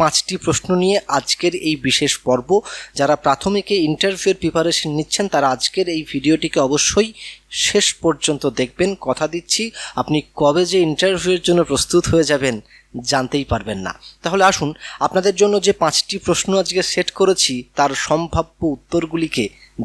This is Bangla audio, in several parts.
পাঁচটি প্রশ্ন নিয়ে আজকের এই বিশেষ পর্ব। যারা প্রাথমিকে ইন্টারভিউর প্রিপারেশন নিচ্ছেন, তারা আজকের এই ভিডিওটিকে অবশ্যই শেষ পর্যন্ত দেখবেন। কথা দিচ্ছি, আপনি কবে যে ইন্টারভিউয়ের জন্য প্রস্তুত হয়ে যাবেন জানতেই পারবেন না। তাহলে আসুন, আপনাদের জন্য যে পাঁচটি প্রশ্ন আজকে সেট করেছি, তার সম্ভাব্য উত্তরগুলিকে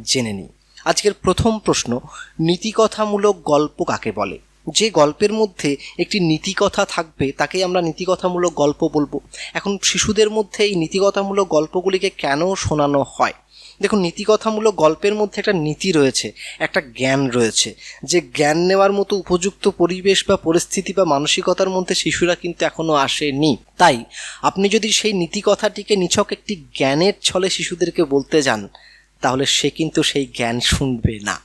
জেনে নিই। আজকের প্রথম প্রশ্ন, নীতিকথামূলক গল্প কাকে বলে? যে গল্পের মধ্যে একটি নীতিকথা থাকবে, তাকেই আমরা নীতিকথামূলক গল্প বলব। এখন শিশুদের মধ্যে এই নীতিকথামূলক গল্পগুলিকে কেন শোনানো হয়? দেখুন, নীতিকথামূলক গল্পের মধ্যে একটা নীতি রয়েছে, একটা জ্ঞান রয়েছে। যে জ্ঞান নেওয়ার মতো উপযুক্ত পরিবেশ বা পরিস্থিতি বা মানসিকতার মধ্যে শিশুরা কিন্তু এখনও আসেনি। তাই, আপনি যদি সেই নীতিকথাটিকে নিছক একটি জ্ঞানের ছলে শিশুদেরকে বলতে যান, তাহলে সে কিন্তু সেই জ্ঞান শুনবে না।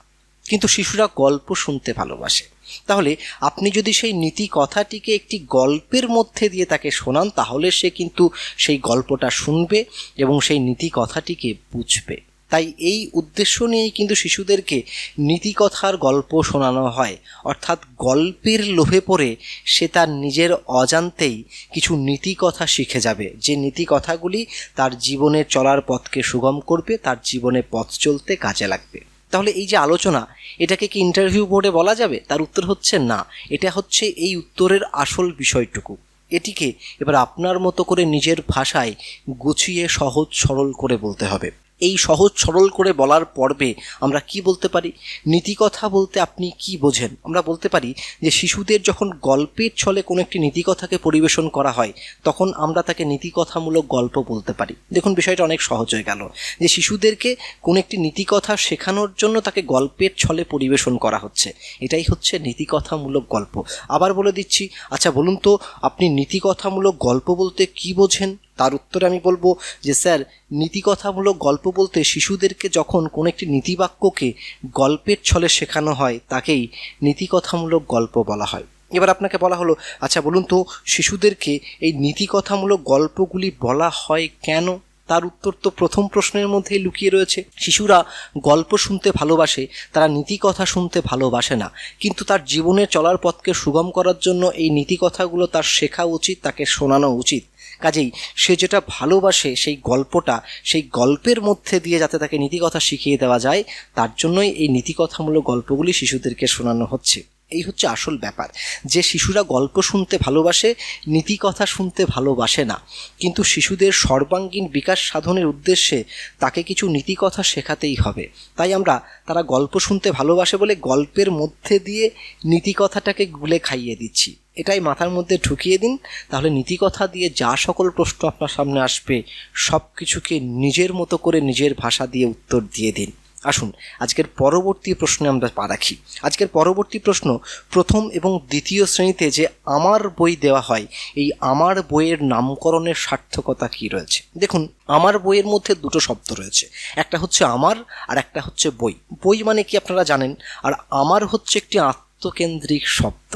কিন্তু শিশুরা গল্প শুনতে ভালোবাসে। তাহলে আপনি যদি সেই নীতি কথাটিকে একটি গল্পের মধ্যে দিয়ে তাকে শোনান, তাহলে সে কিন্তু সেই গল্পটা শুনবে এবং সেই নীতি কথাটিকে বুঝবে। তাই এই উদ্দেশ্য নিয়েই কিন্তু শিশুদেরকে নীতিকথার গল্প শোনানো হয়। অর্থাৎ গল্পের লোভে পড়ে সে তার নিজের অজান্তেই কিছু নীতিকথা শিখে যাবে। যে নীতিকথাগুলি তার জীবনে চলার পথকে সুগম করবে, তার জীবনে পথ চলতে কাজে লাগবে। তাহলে এই যে আলোচনা, এটাকে কি ইন্টারভিউ বোর্ডে বলা যাবে? তার উত্তর হচ্ছে না। এটা হচ্ছে এই উত্তরের আসল বিষয়টুকু। এটিকে এবার আপনার মতো করে নিজের ভাষায় গুছিয়ে সহজ সরল করে বলতে হবে। এই সহজ সরল করে বলার পর্বে আমরা কি বলতে পারি? নীতিকথা বলতে আপনি কি বোঝেন? আমরা বলতে পারি যে শিশুদের যখন গল্পের ছলে কোনো একটি নীতিকথাকে পরিবেশন করা হয়, তখন আমরা তাকে নীতিকথামূলক গল্প বলতে পারি। দেখুন, বিষয়টা অনেক সহজ হয়ে গেল। যে শিশুদেরকে কোনো একটি নীতিকথা শেখানোর জন্য তাকে গল্পের ছলে পরিবেশন করা হচ্ছে, এটাই হচ্ছে নীতিকথামূলক গল্প। আবার বলে দিচ্ছি আচ্ছা বলুন তো, আপনি নীতিকথামূলক গল্প বলতে কি বোঝেন? তার উত্তরে আমি বলব যে, স্যার, নীতিকথামূলক গল্প বলতে শিশুদেরকে যখন কোনো একটি নীতিবাক্যকে গল্পের ছলে শেখানো হয়, তাকেই নীতিকথামূলক গল্প বলা হয়। এবার আপনাকে বলা হলো আচ্ছা বলুন তো, শিশুদেরকে এই নীতিকথামূলক গল্পগুলি বলা হয় কেন? তার উত্তর তো প্রথম প্রশ্নের মধ্যেই লুকিয়ে রয়েছে। শিশুরা গল্প শুনতে ভালোবাসে, তারা নীতিকথা শুনতে ভালোবাসে না। কিন্তু তার জীবনে চলার পথকে সুগম করার জন্য এই নীতিকথাগুলো তার শেখা উচিত, তাকে শোনানো উচিত। কাজেই সে যেটা ভালোবাসে, সেই গল্পটা, সেই গল্পের মধ্যে দিয়ে যাতে তাকে নীতিকথা শিখিয়ে দেওয়া যায়, তার জন্যই এই নীতিকথামূলক গল্পগুলি শিশুদেরকে শোনানো হচ্ছে। এই হচ্ছে আসল ব্যাপার। যে শিশুরা গল্প শুনতে ভালোবাসে, নীতিকথা শুনতে ভালোবাসে না, কিন্তু শিশুদের সর্বাঙ্গীন বিকাশ সাধনের উদ্দেশ্যে তাকে কিছু নীতিকথা শেখাতেই হবে। তাই আমরা, তারা গল্প শুনতে ভালোবাসে বলে গল্পের মধ্যে দিয়ে নীতিকথাটাকে গুলে খাইয়ে দিচ্ছি। এটাই মাথার মধ্যে ঢুকিয়ে দিন। তাহলে নীতিকথা দিয়ে যা সকল প্রশ্ন আপনার সামনে আসবে সব কিছুকে নিজের মতো করে নিজের ভাষা দিয়ে উত্তর দিয়ে দিন। আসুন, আজকের পরবর্তী প্রশ্নে আমরা পা রাখি। আজকের পরবর্তী প্রশ্ন, প্রথম এবং দ্বিতীয় শ্রেণীতে যে আমার বই দেওয়া হয়, এই আমার বইয়ের নামকরণের সার্থকতা কি রয়েছে? দেখুন, আমার বইয়ের মধ্যে দুটো শব্দ রয়েছে। একটা হচ্ছে আমার, আর একটা হচ্ছে বই। বই মানে কি আপনারা জানেন? আর আমার হচ্ছে একটি আত্মকেন্দ্রিক শব্দ।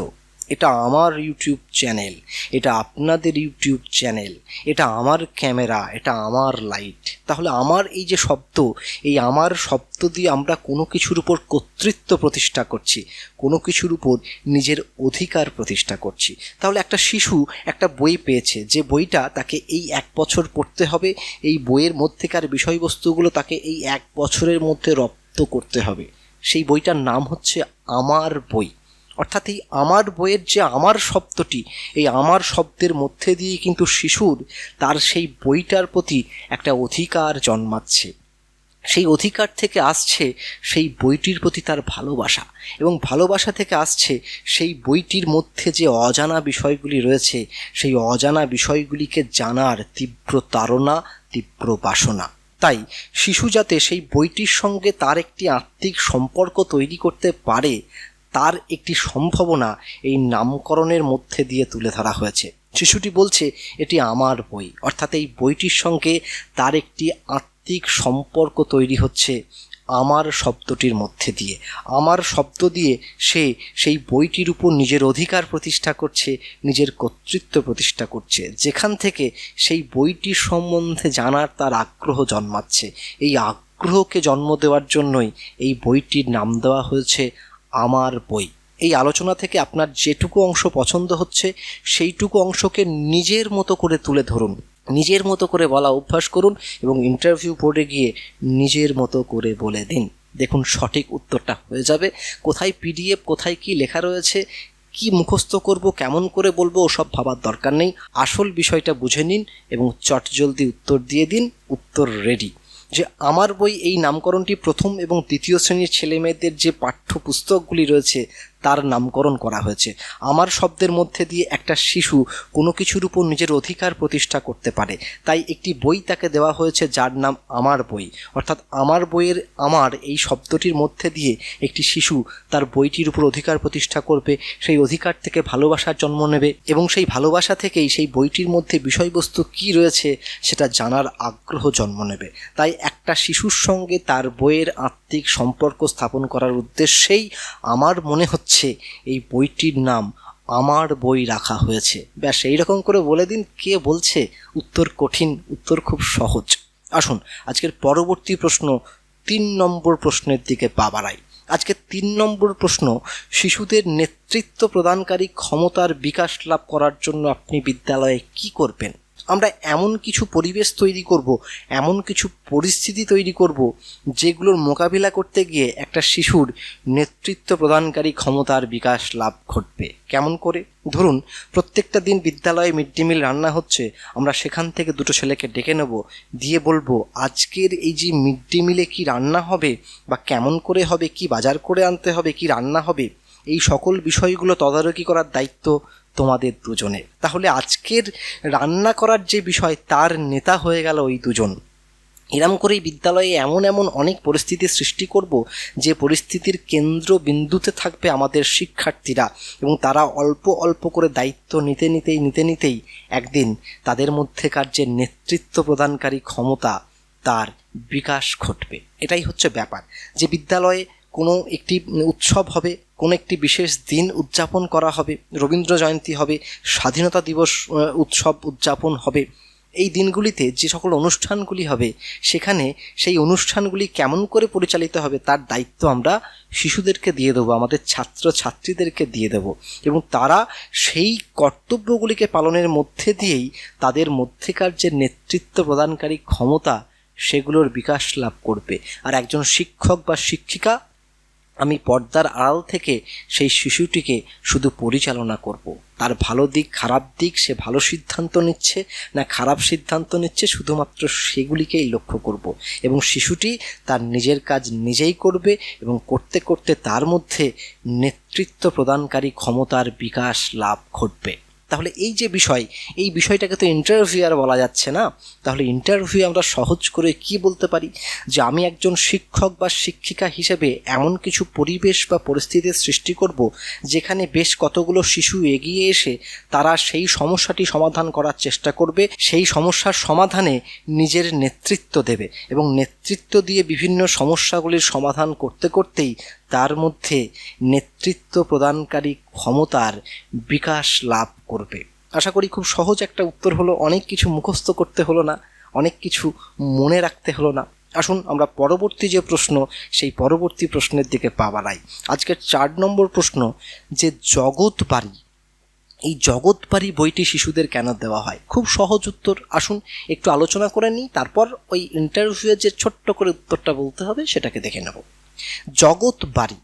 এটা আমার ইউটিউব চ্যানেল এটা আপনাদের ইউটিউব চ্যানেল এটা আমার ক্যামেরা এটা আমার লাইট তাহলে আমার এই যে শব্দ, এই আমার শব্দ দিয়ে আমরা কোনো কিছুর উপর কর্তৃত্ব প্রতিষ্ঠা করছি, কোনো কিছুর উপর নিজের অধিকার প্রতিষ্ঠা করছি। তাহলে একটা শিশু একটা বই পেয়েছে, যে বইটা তাকে এই এক বছর পড়তে হবে, এই বইয়ের মধ্যেকার বিষয়বস্তুগুলো তাকে এই এক বছরের মধ্যে রপ্ত করতে হবে। সেই বইটার নাম হচ্ছে আমার বই। অর্থাৎ এই আমার বইয়ের যে আমার শব্দটি, এই আমার শব্দের মধ্যে দিয়ে কিন্তু শিশুর তার সেই বইটার প্রতি একটা অধিকার জন্মাচ্ছে। সেই অধিকার থেকে আসছে সেই বইটির প্রতি তার ভালোবাসা এবং ভালোবাসা থেকে আসছে সেই বইটির মধ্যে যে অজানা বিষয়গুলি রয়েছে, সেই অজানা বিষয়গুলিকে জানার তীব্র তাড়না, তীব্র বাসনা। তাই শিশু যাতে সেই বইটির সঙ্গে তার একটি আত্মিক সম্পর্ক তৈরি করতে পারে তার একটি সম্ভাবনা এই নামকরণের মধ্যে দিয়ে তুলে ধরা হয়েছে। শিশুটি বলছে, এটি আমার বই। অর্থাৎ এই বইটির সঙ্গে তার একটি আত্মিক সম্পর্ক তৈরি হচ্ছে আমার শব্দটির মধ্যে দিয়ে। আমার শব্দ দিয়ে সে সেই বইটির উপর নিজের অধিকার প্রতিষ্ঠা করছে, নিজের কর্তৃত্ব প্রতিষ্ঠা করছে। যেখান থেকে সেই বইটির সম্বন্ধে জানার তার আগ্রহ জন্মাচ্ছে। এই আগ্রহকে জন্ম দেওয়ার জন্যই এই বইটির নাম দেওয়া হয়েছে আমার বই। এই আলোচনা থেকে আপনার যেটুকু অংশ পছন্দ হচ্ছে, সেইটুকু অংশকে নিজের মতো করে তুলে ধরুন। নিজের মতো করে বলা অভ্যাস করুন এবং ইন্টারভিউ বোর্ডে গিয়ে নিজের মতো করে বলে দিন। দেখুন সঠিক উত্তরটা হয়ে যাবে। কোথায় পিডিএফ কোথায় কি লেখা রয়েছে, কি মুখস্থ করব, কেমন করে বলব, ওসব ভাবার দরকার নেই। আসল বিষয়টা বুঝে নিন এবং চটজলদি উত্তর দিয়ে দিন। উত্তর রেডি যে আমার বই এই নামকরণটি প্রথম এবং দ্বিতীয় শ্রেণির ছেলেমেয়েদের যে পাঠ্যপুস্তকগুলি রয়েছে তার নামকরণ করা হয়েছে। আমার শব্দের মধ্যে দিয়ে একটা শিশু কোনো কিছুর উপর নিজের অধিকার প্রতিষ্ঠা করতে পারে। তাই একটি বই তাকে দেওয়া হয়েছে যার নাম আমার বই। অর্থাৎ আমার বইয়ের আমার এই শব্দটির মধ্যে দিয়ে একটি শিশু তার বইটির উপর অধিকার প্রতিষ্ঠা করবে, সেই অধিকার থেকে ভালোবাসার জন্ম নেবে এবং সেই ভালোবাসা থেকেই সেই বইটির মধ্যে বিষয়বস্তু কি রয়েছে সেটা জানার আগ্রহ জন্ম নেবে। তাই একটা শিশুর সঙ্গে তার বইয়ের আত্মিক সম্পর্ক স্থাপন করার উদ্দেশ্যেই আমার মনে হচ্ছে এই বইটির নাম আমার বই রাখা হয়েছে। ব্যাস, এইরকম করে বলে দিন, কে বলছে? উত্তর কঠিন, উত্তর খুব সহজ। আসুন, আজকের পরবর্তী প্রশ্ন তিন নম্বর প্রশ্নের দিকে পা বাড়াই। আজকে তিন নম্বর প্রশ্ন, শিশুদের নেতৃত্ব প্রদানকারী ক্ষমতার বিকাশ লাভ করার জন্য আপনি বিদ্যালয়ে কি করবেন? আমরা এমন কিছু পরিবেশ তৈরি করব, এমন কিছু পরিস্থিতি তৈরি করব, যেগুলোর মোকাবিলা করতে গিয়ে একটা শিশুর নেতৃত্ব প্রদানকারী ক্ষমতার বিকাশ লাভ ঘটবে। কেমন করে? ধরুন, প্রত্যেকটা দিন বিদ্যালয়ে মিড ডে মিল রান্না হচ্ছে, আমরা সেখান থেকে দুটো ছেলেকে ডেকে নেব, দিয়ে বলব, আজকের এই যে মিড ডে মিলে কি রান্না হবে, বা কেমন করে হবে, কি বাজার করে আনতে হবে, কি রান্না হবে? এই সকল বিষয়গুলো তদারকি করার দায়িত্ব তোমাদের দুজনে তাহলে আজকের রান্না করার যে বিষয়, তার নেতা হয়ে গেল ওই দুজন। এরম করেই বিদ্যালয়ে এমন এমন অনেক পরিস্থিতির সৃষ্টি করব, যে পরিস্থিতির কেন্দ্র বিন্দুতে থাকবে আমাদের শিক্ষার্থীরা এবং তারা অল্প অল্প করে দায়িত্ব নিতে নিতেই নিতে নিতেই একদিন তাদের মধ্যেকার যে নেতৃত্ব প্রদানকারী ক্ষমতা, তার বিকাশ ঘটবে। এটাই হচ্ছে ব্যাপার। যে বিদ্যালয়ে কোনো একটি উৎসব হবে, কোনো একটি বিশেষ দিন উদযাপন করা হবে, রবীন্দ্র জয়ন্তী হবে, স্বাধীনতা দিবস উৎসব উদযাপন হবে। এই দিনগুলিতে যে সকল অনুষ্ঠানগুলি হবে, সেখানে সেই অনুষ্ঠানগুলি কেমন করে পরিচালিত হবে তার দায়িত্ব আমরা শিশুদেরকে দিয়ে দেবো, আমাদের ছাত্র ছাত্রীদেরকে দিয়ে দেবো এবং তারা সেই কর্তব্যগুলিকে পালনের মধ্যে দিয়েই তাদের মধ্যেকার যে নেতৃত্ব প্রদানকারী ক্ষমতা, সেগুলোর বিকাশ লাভ করবে। আর একজন শিক্ষক বা শিক্ষিকা আমি পর্দার আড়াল থেকে সেই শিশুটিকে শুধু পরিচালনা করব। তার ভালো দিক, খারাপ দিক সে ভালো সিদ্ধান্ত নিচ্ছে না খারাপ সিদ্ধান্ত নিচ্ছে শুধুমাত্র সেগুলিকেই লক্ষ্য করব। এবং শিশুটি তার নিজের কাজ নিজেই করবে এবং করতে করতে তার মধ্যে নেতৃত্ব প্রদানকারী ক্ষমতার বিকাশ লাভ ঘটবে তাহলে এই যে বিষয়, এই বিষয়টাকে তো ইন্টারভিউ আর বলা যাচ্ছে না। তাহলে ইন্টারভিউ আমরা সহজ করে কি বলতে পারি? যে আমি একজন শিক্ষক বা শিক্ষিকা হিসেবে এমন কিছু পরিবেশ বা পরিস্থিতির সৃষ্টি করব, যেখানে বেশ কতগুলো শিশু এগিয়ে এসে তারা সেই সমস্যাটি সমাধান করার চেষ্টা করবে, সেই সমস্যার সমাধানে নিজের নেতৃত্ব দেবে এবং নেতৃত্ব দিয়ে বিভিন্ন সমস্যাগুলির সমাধান করতে করতেই তার মধ্যে নেতৃত্ব প্রদানকারী ক্ষমতার বিকাশ লাভ করবে। আশা করি খুব সহজ একটা উত্তর হলো, অনেক কিছু মুখস্থ করতে হলো না, অনেক কিছু মনে রাখতে হলো না। আসুন, আমরা পরবর্তী যে প্রশ্ন, সেই পরবর্তী প্রশ্নের দিকে পা বাড়াই। আজকের চার নম্বর প্রশ্ন, যে জগৎ বাড়ি, এই জগৎ বাড়ি বইটি শিশুদের কেন দেওয়া হয়? খুব সহজ উত্তর, আসুন, একটু আলোচনা করে নিই, তারপর ওই ইন্টারভিউয়ে যে ছোট্ট করে উত্তরটা বলতে হবে, সেটাকে দেখে নেব। জগৎ বাড়ি।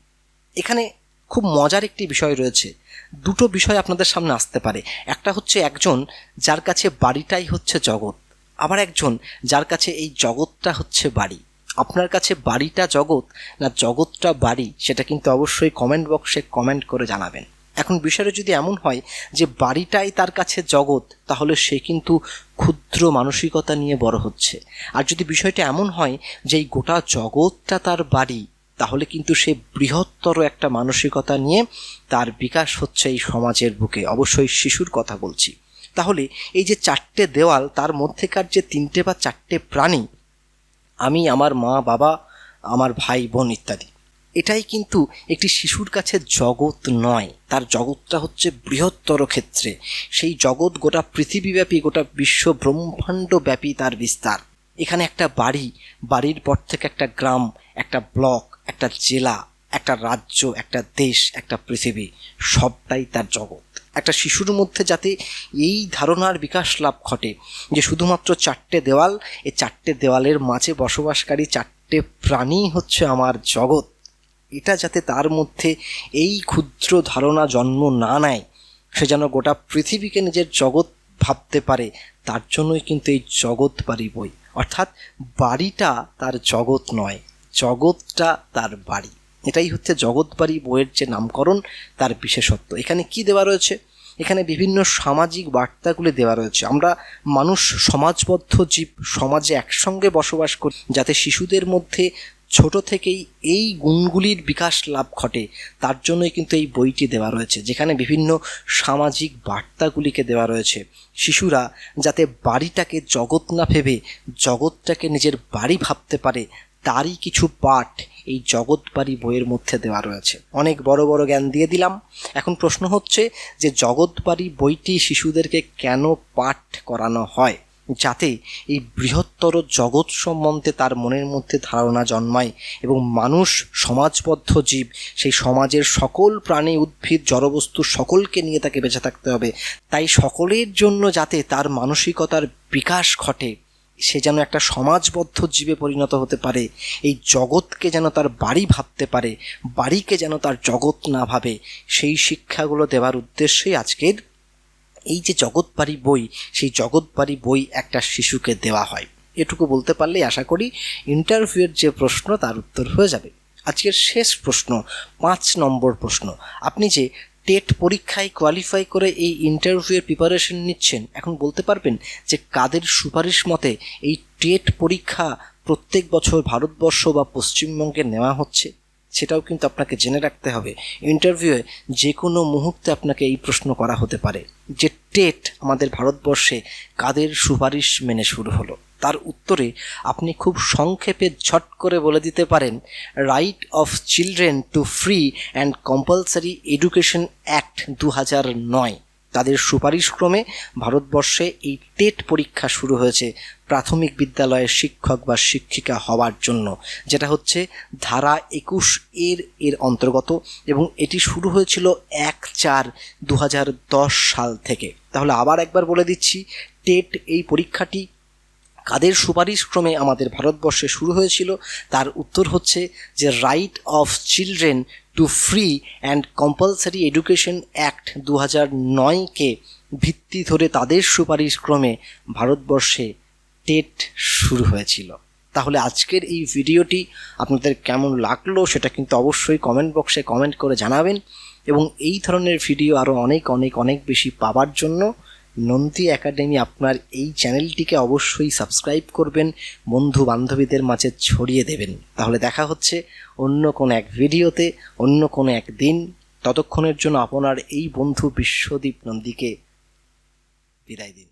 এখানে খুব মজার একটি বিষয় রয়েছে। দুটো বিষয় আপনাদের সামনে আসতে পারে। একটা হচ্ছে একজন যার কাছে বাড়িটাই হচ্ছে জগৎ। আবার একজন যার কাছে এই জগৎটা হচ্ছে বাড়ি। আপনার কাছে বাড়িটা জগৎ না জগৎটা বাড়ি, সেটা কিন্তু অবশ্যই কমেন্ট বক্সে কমেন্ট করে জানাবেন। এখন বিষয়টা যদি এমন হয় যে বাড়িটাই তার কাছে জগৎ, তাহলে সে কিন্তু ক্ষুদ্র মানসিকতা নিয়ে বড় হচ্ছে। আর যদি বিষয়টা এমন হয় যে এই গোটা জগৎটা তার বাড়ি তাহলে কিন্তু সে বৃহত্তর একটা মানসিকতা নিয়ে তার বিকাশ হচ্ছে এই সমাজের বুকে। অবশ্যই শিশুর কথা বলছি। তাহলে এই যে চারটে দেওয়াল, তার মধ্যেকার যে তিনটে বা চারটে প্রাণী, আমি, আমার মা, বাবা, আমার ভাই, বোন ইত্যাদি, এটাই কিন্তু একটি শিশুর কাছে জগৎ নয়। তার জগৎটা হচ্ছে বৃহত্তর ক্ষেত্রে। সেই জগৎ গোটা পৃথিবীব্যাপী, গোটা বিশ্ব ব্রহ্মাণ্ডব্যাপী তার বিস্তার। এখানে একটা বাড়ি, বাড়ির পর থেকে একটা গ্রাম, একটা ব্লক একটা জেলা, একটা রাজ্য, একটা দেশ, একটা পৃথিবী, সবটাই তার জগৎ। একটা শিশুর মধ্যে যাতে এই ধারণার বিকাশ লাভ ঘটে যে শুধুমাত্র চারটে দেওয়াল, এই চারটে দেওয়ালের মাঝে বসবাসকারী চারটে প্রাণী হচ্ছে আমার জগৎ। এটা যাতে তার মধ্যে এই ক্ষুদ্র ধারণা জন্ম না নেয়, সে যেন গোটা পৃথিবীকে নিজের জগৎ ভাবতে পারে, তার জন্যই কিন্তু এই জগৎ বাড়ি বই। অর্থাৎ বাড়িটা তার জগৎ নয়। জগৎটা তার বাড়ি। এটাই হচ্ছে জগৎবাড়ি বইয়ের যে নামকরণ, তার বিশেষত্ব। এখানে কি দেওয়া রয়েছে? এখানে বিভিন্ন সামাজিক বার্তাগুলি দেওয়া রয়েছে। আমরা মানুষ, সমাজবদ্ধ জীব, সমাজে একসঙ্গে বসবাস করি, যাতে শিশুদের মধ্যে ছোট থেকেই এই গুণগুলির বিকাশ লাভ ঘটে। তার জন্যই কিন্তু এই বইটি দেওয়া রয়েছে, যেখানে বিভিন্ন সামাজিক বার্তাগুলিকে দেওয়া রয়েছে। শিশুরা যাতে বাড়িটাকে জগৎ না ভেবে, জগৎটাকে নিজের বাড়ি ভাবতে পারে তারই কিছু পাঠ এই জগৎবাড়ি বইয়ের মধ্যে দেওয়া রয়েছে। অনেক বড় বড় জ্ঞান দিয়ে দিলাম। এখন প্রশ্ন হচ্ছে যে জগৎবাড়ি বইটি শিশুদেরকে কেন পাঠ করানো হয়? যাতে এই বৃহত্তর জগৎ সম্বন্ধে তার মনের মধ্যে ধারণা জন্মায় এবং মানুষ সমাজবদ্ধ জীব, সেই সমাজের সকল প্রাণী, উদ্ভিদ, জড়বস্তু সকলকে নিয়ে তাকে বেঁচে থাকতে হবে। তাই সকলের জন্য যাতে তার মানসিকতার বিকাশ ঘটে সে যেন একটা সমাজবদ্ধ জীবে পরিণত হতে পারে, এই জগৎকে যেন তার বাড়ি ভাবতে পারে, বাড়িকে যেন তার জগৎ না ভাবে, সেই শিক্ষাগুলো দেওয়ার উদ্দেশ্যেই আজকের এই যে জগৎবাড়ি বই, সেই জগৎবাড়ি বই একটা শিশুকে দেওয়া হয়। এটুকু বলতে পারলেই আশা করি ইন্টারভিউয়ের যে প্রশ্ন তার উত্তর হয়ে যাবে। আজকের শেষ প্রশ্ন, পাঁচ নম্বর প্রশ্ন। আপনি যে টেট পরীক্ষায় কোয়ালিফাই করে এই ইন্টারভিউয়ের প্রিপারেশন নিচ্ছেন। এখন বলতে পারবেন যে কাদের সুপারিশ মতে এই টেট পরীক্ষা প্রত্যেক বছর ভারতবর্ষ বা পশ্চিমবঙ্গে নেওয়া হচ্ছে? সেটাও কিন্তু আপনাকে জেনে রাখতে হবে। ইন্টারভিউয়ে যে কোনো মুহূর্তে আপনাকে এই প্রশ্ন করা হতে পারে। যে টেট আমাদের ভারতবর্ষে কাদের সুপারিশ মেনে শুরু হলো। তার উত্তরে আপনি খুব সংক্ষেপে ঝট করে বলে দিতে পারেন right of children to free and compulsory education act দু হাজার নয়। তাদের সুপারিশক্রমে ভারতবর্ষে এই টেট পরীক্ষা শুরু হয়েছে প্রাথমিক বিদ্যালয়ের শিক্ষক বা শিক্ষিকা হওয়ার জন্য, যেটা হচ্ছে ধারা একুশ এর এর অন্তর্গত এবং এটি শুরু হয়েছিল এক চার দু সাল থেকে। তাহলে আবার একবার বলে দিচ্ছি, টেট এই পরীক্ষাটি কাদের সুপারিশ ক্রমে আমাদের ভারতবর্ষে শুরু হয়েছিল? তার উত্তর হচ্ছে যে right of children to free and compulsory education act দু হাজার নয়কে ভিত্তি ধরে তাদের সুপারিশ ক্রমে ভারতবর্ষে টেট শুরু হয়েছিল। তাহলে আজকের এই ভিডিওটি আপনাদের কেমন লাগল সেটা কিন্তু অবশ্যই কমেন্ট বক্সে কমেন্ট করে জানাবেন এবং এই ধরনের ভিডিও আরও অনেক অনেক অনেক বেশি পাওয়ার জন্য নন্দী একাডেমি আপনার এই চ্যানেলটিকে অবশ্যই সাবস্ক্রাইব করবেন, বন্ধু বান্ধবীদের মাঝে ছড়িয়ে দেবেন। তাহলে দেখা হচ্ছে অন্য কোনো এক ভিডিওতে, অন্য কোনো এক দিন। ততক্ষণের জন্য আপনার এই বন্ধু বিশ্বদীপ নন্দীকে বিদায় দিন।